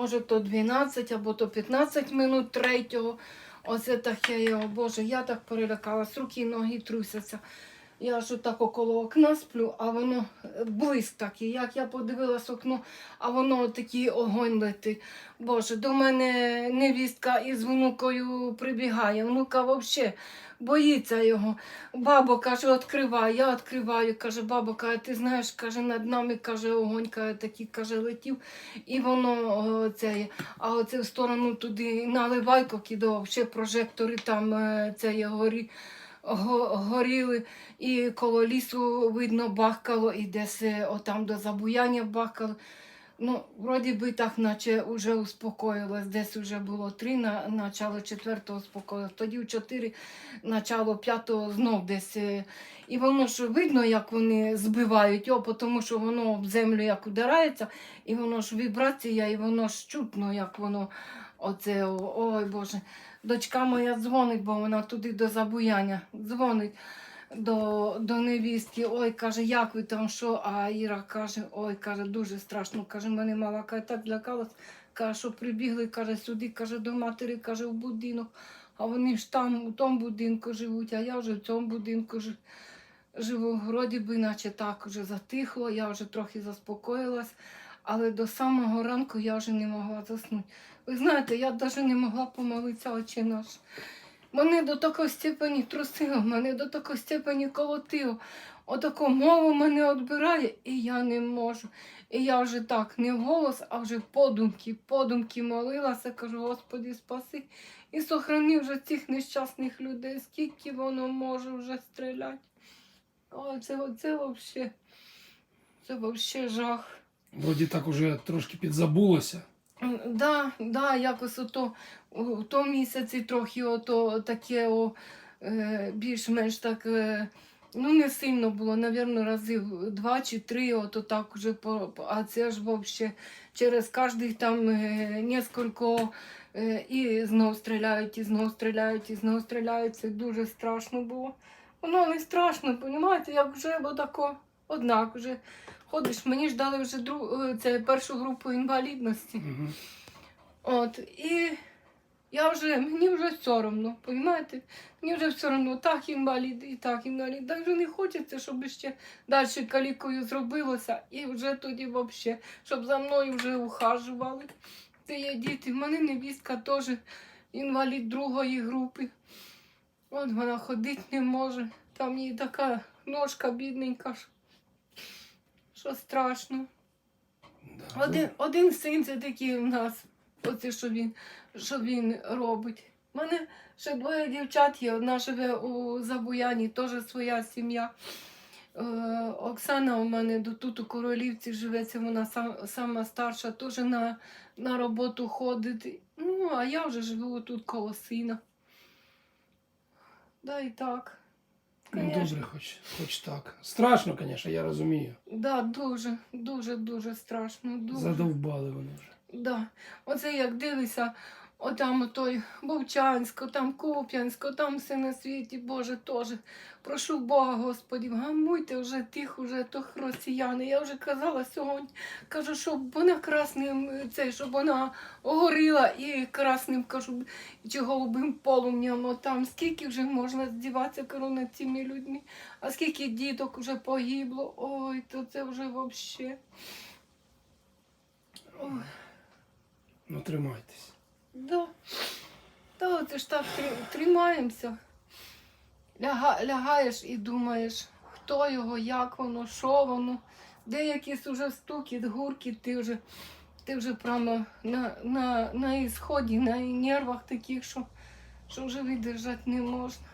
може то 12 або то 15 минут третього. Оце так я його, Боже, я так перелякалась, руки і ноги трусяться. Я ж так около окна сплю, а воно е, блиск такий. Як я подивилась окно, а воно такий огонь летить. Боже, до мене невістка із внукою прибігає. Внука взагалі боїться його. Бабо каже, відкривай, я відкриваю. Каже, бабо, каже, ти знаєш, каже, над нами каже, огонь каже, такий каже, летів. І воно це, а оце в сторону туди наливайко кидав, ще прожектори там е, це горі, го- горіли, і коло лісу видно бахкало, і десь е, отам до забуяння бахкало. Ну, вроді би так, наче вже успокоїлось. Десь вже було три, на начало четвертого успокоїлось. Тоді в чотири, начало п'ятого знов десь. е, І воно ж видно, як вони збивають його, тому що воно об землю як ударається, і воно ж вібрація, і воно ж чутно, як воно оце. Ой Боже. Дочка моя дзвонить, бо вона туди до забуяння дзвонить до, до невістки. Ой, каже, як ви там що? А Іра каже, ой, каже, дуже страшно. Каже, мене мала каже, так злякалась. Каже, що прибігли, каже, сюди, каже, до матері, каже, в будинок. А вони ж там, у тому будинку живуть, а я вже в цьому будинку жи- живу. Вроді би, наче так вже затихло, я вже трохи заспокоїлась, але до самого ранку я вже не могла заснути. Ви знаєте, я навіть не могла помолитися очі наш. Мене до такої степені трусило, мене до такої степені колотило. Отаку мову мене відбирає, і я не можу. І я вже так не вголос, а вже подумки, подумки молилася, кажу, Господи, спаси. І сохрани вже цих нещасних людей, скільки воно може вже стріляти. Ой, це, це взагалі, це взагалі жах. Вроді так уже трошки підзабулося. Да, да, якось ото у тому місяці трохи ото таке о, е, більш-менш так. Е, ну, не сильно було, навірно, разів два чи три, ото так по, по- а це ж взагалі через кожних там е, несколько е, і знов стріляють, і знов стріляють, і знов стріляють. Це дуже страшно було. Воно не страшно, розумієте, як вже бо тако, однак вже ходиш. Мені ж дали вже друг, е, це першу групу інвалідності. Угу. От, і я вже, мені вже соромно, розумієте? Мені вже все одно, так інвалід і так інвалід. Так вже не хочеться, щоб ще далі калікою зробилося. І вже тоді взагалі, щоб за мною вже ухажували. Це є діти. В мене невістка теж інвалід другої групи. От вона ходити не може. Там їй така ножка бідненька, що, страшно. Да. Один, один син це такий у нас, оце що він, що він робить. У мене ще двоє дівчат є. Одна живе у Забуяні, теж своя сім'я. Е, Оксана у мене тут у Королівці живеться, вона сам, сама старша, теж на, на роботу ходить. Ну, а я вже живу тут коло сина. Да, і так. Ну, добре, хоч, хоч так. Страшно, звісно, я розумію. Да, дуже, дуже, дуже страшно. Дуже. Задовбали вони вже. Да. Оце як дивишся, отам той Вовчанськ, там Куп'янськ, там все на світі, Боже, теж. Прошу Бога, Господі, гамуйте вже тих, уже тих росіяни. Я вже казала сьогодні, кажу, щоб вона красним, е, цей, щоб вона горіла і красним, кажу, чи голубим полум'ям. Отам скільки вже можна здіватися над цими людьми, а скільки діток вже погибло. Ой, то це вже взагалі. Ну, тримайтесь. Да. Та от ж так тримаємося. Ляга, лягаєш і думаєш, хто його, як воно, що воно. Де якийсь уже стукіт, гуркіт, ти вже, ти вже прямо на, на, на ісході, на нервах таких, що, що вже видержати не можна.